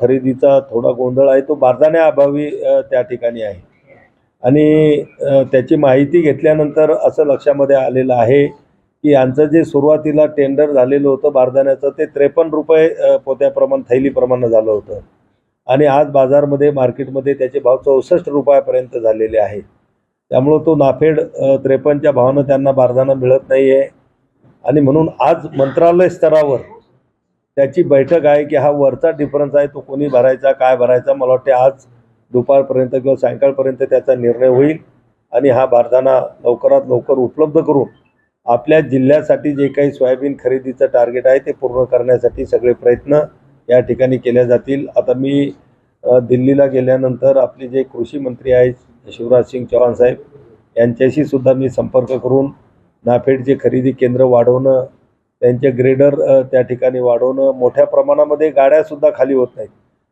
खरेदीचा थोडा गोंधळ आहे तो बारदाण्याअभावी त्या ठिकाणी आहे. आणि त्याची माहिती घेतल्यानंतर असं लक्षामध्ये आलेलं आहे की यांचं जे सुरुवातीला टेंडर झालेलं होतं बारदाण्याचं ते त्रेपन्न रुपये पोत्याप्रमाण थैलीप्रमाणे झालं होतं. आणि आज बाजारमध्ये मार्केटमध्ये त्याचे भाव चौसष्ट रुपयापर्यंत झालेले आहे त्यामुळं तो नाफेड त्रेपन्नच्या भावानं त्यांना बारदाना मिळत नाही आहे आणि म्हणून आज मंत्रालय स्तरावर त्याची बैठक आहे की हा वरचा डिफरन्स आहे तो कोणी भरायचा काय भरायचा? मला वाटते आज दुपारपर्यंत किंवा सायंकाळपर्यंत त्याचा निर्णय होईल आणि हा भारताना लवकरात लवकर उपलब्ध करून आपल्या जिल्ह्यासाठी जे काही सोयाबीन खरेदीचं टार्गेट आहे ते पूर्ण करण्यासाठी सगळे प्रयत्न या ठिकाणी केल्या जातील. आता मी दिल्लीला गेल्यानंतर आपले जे कृषी मंत्री आहेत शिवराज सिंग चौहान साहेब यांच्याशी सुद्धा मी संपर्क करून नाफेडचे खरेदी केंद्र वाढवणं त्यांचे ग्रेडर त्या ठिकाणी वाढवणं मोठ्या प्रमाणामध्ये गाड्यासुद्धा खाली होत नाहीत.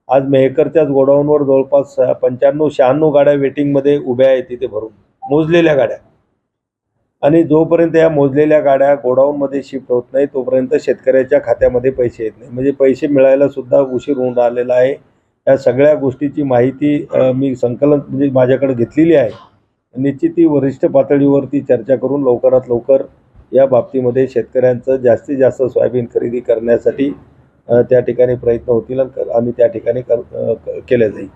आज मेहकरच्याच गोडाऊनवर जवळपास पंच्याण्णव शहाण्णव गाड्या वेटिंगमध्ये उभ्या आहेत तिथे भरून. मोजलेल्या गाड्या. आणि जोपर्यंत या मोजलेल्या गाड्या गोडाऊनमध्ये शिफ्ट होत नाही तोपर्यंत शेतकऱ्याच्या खात्यामध्ये पैसे येत नाही. म्हणजे पैसे मिळायला सुद्धा उशीर होऊन राहिलेला आहे. या सगळ्या गोष्टीची माहिती मी संकलन म्हणजे माझ्याकडे घेतलेली आहे. निश्चित ती वरिष्ठ पातळीवरती चर्चा करून लवकरात लवकर या बाबतीमध्ये शेतकऱ्यांचं जास्तीत जास्त सोयाबीन खरेदी करण्यासाठी त्या ठिकाणी प्रयत्न होतील आणि आम्ही त्या ठिकाणी कर केल्या जाईल.